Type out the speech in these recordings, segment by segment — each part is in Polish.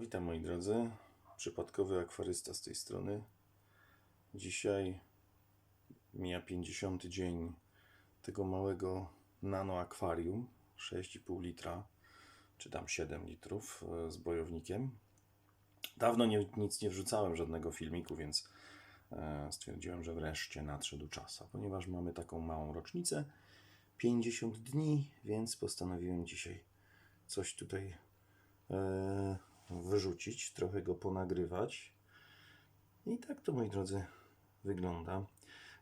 Witam moi drodzy, przypadkowy akwarysta z tej strony. Dzisiaj mija 50 dzień tego małego nano akwarium 6,5 litra, czy tam 7 litrów e, z bojownikiem. Dawno nie, nic nie wrzucałem, żadnego filmiku, więc e, stwierdziłem, że wreszcie nadszedł czas. A ponieważ mamy taką małą rocznicę, 50 dni, więc postanowiłem dzisiaj coś tutaj e, wyrzucić, trochę go ponagrywać. I tak to, moi drodzy, wygląda.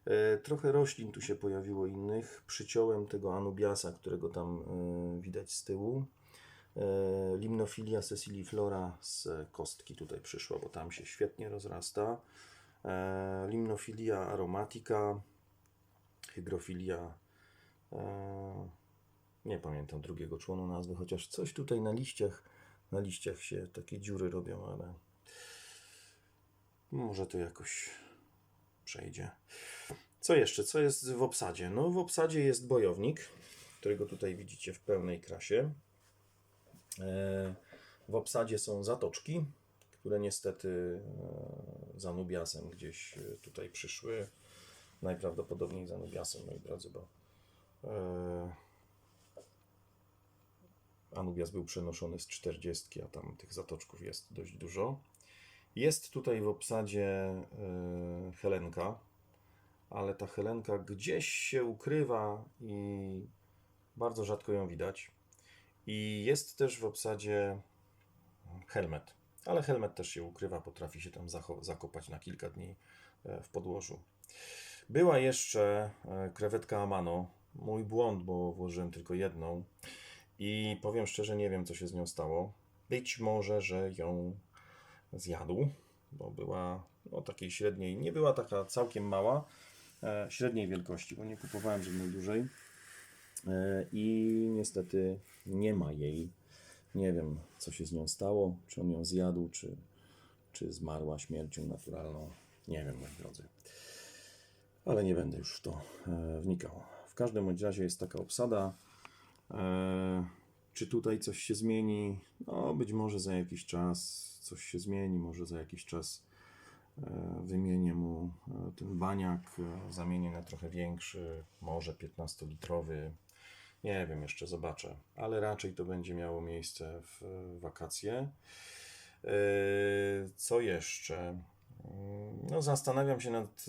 E, trochę roślin tu się pojawiło innych. Przyciąłem tego anubiasa, którego tam e, widać z tyłu. E, Limnofilia sessiliflora z kostki tutaj przyszła, bo tam się świetnie rozrasta. Limnofilia aromatica, hygrofilia nie pamiętam drugiego członu nazwy, chociaż coś tutaj na liściach, na liściach się takie dziury robią, ale może to jakoś przejdzie. Co jeszcze? Co jest w obsadzie? No w obsadzie jest bojownik, którego tutaj widzicie w pełnej krasie. E, W obsadzie są zatoczki, które niestety e, za Nubiasem gdzieś e, tutaj przyszły. Najprawdopodobniej za Nubiasem, moi drodzy, bo Anubias był przenoszony z 40, a tam tych zatoczków jest dość dużo. Jest tutaj w obsadzie e, Helenka, ale ta Helenka gdzieś się ukrywa i bardzo rzadko ją widać. I jest też w obsadzie Helmet, ale Helmet też się ukrywa, potrafi się tam zakopać na kilka dni e, w podłożu. Była jeszcze e, krewetka Amano. Mój błąd, bo włożyłem tylko jedną. I powiem szczerze, nie wiem, co się z nią stało. Być może, że ją zjadł, bo była no, takiej średniej, nie była taka całkiem mała, e, średniej wielkości, bo nie kupowałem żadnej dużej. E, I niestety nie ma jej. Nie wiem, co się z nią stało, czy on ją zjadł, czy, czy zmarła śmiercią naturalną. Nie wiem, moi drodzy. Ale nie będę już w to e, wnikał. W każdym razie jest taka obsada. E, czy tutaj coś się zmieni? No, być może za jakiś czas coś się zmieni, może za jakiś czas e, wymienię mu e, ten baniak, zamienię na trochę większy, może 15-litrowy. Nie wiem, jeszcze zobaczę, ale raczej to będzie miało miejsce w wakacje. Co jeszcze? Mm, No, zastanawiam się nad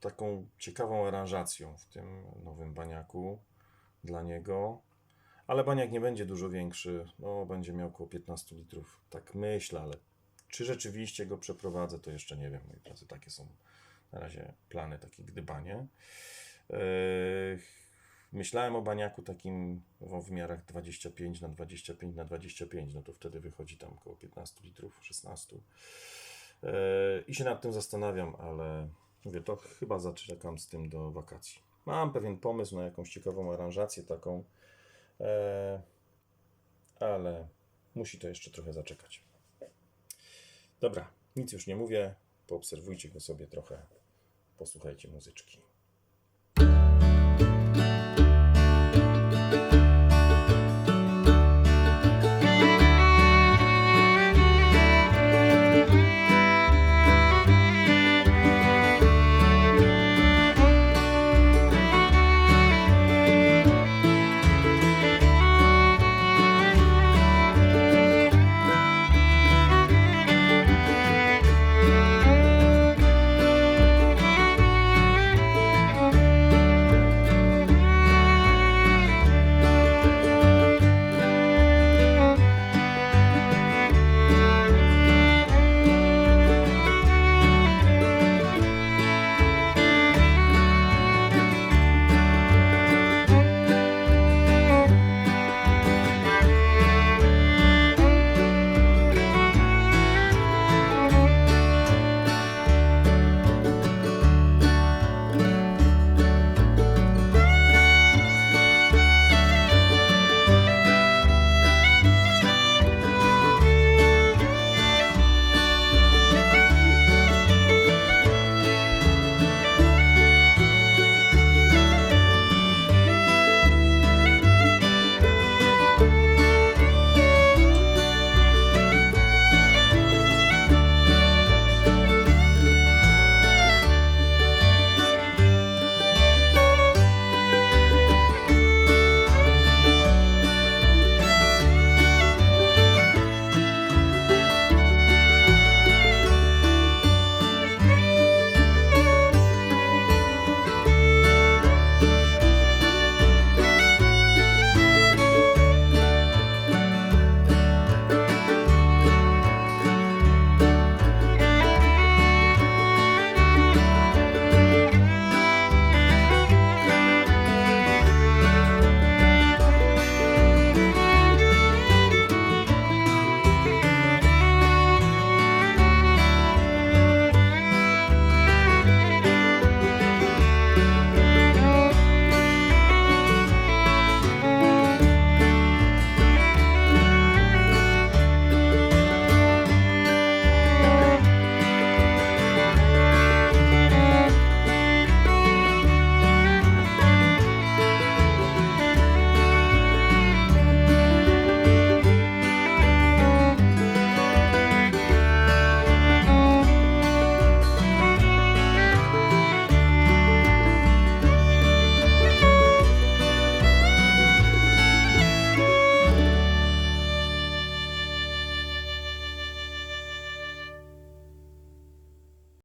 taką ciekawą aranżacją w tym nowym baniaku dla niego. Ale baniak nie będzie dużo większy, no będzie miał około 15 litrów, tak myślę, ale czy rzeczywiście go przeprowadzę, to jeszcze nie wiem, moi drodzy, takie są na razie plany, takie gdybanie. Eee, Myślałem o baniaku takim w wymiarach 25 na 25 na 25, no to wtedy wychodzi tam około 15 litrów, 16. Eee, I się nad tym zastanawiam, ale mówię, to chyba zaczekam z tym do wakacji. Mam pewien pomysł na jakąś ciekawą aranżację taką, ale musi to jeszcze trochę zaczekać. Dobra, nic już nie mówię. Poobserwujcie go sobie trochę, posłuchajcie muzyczki.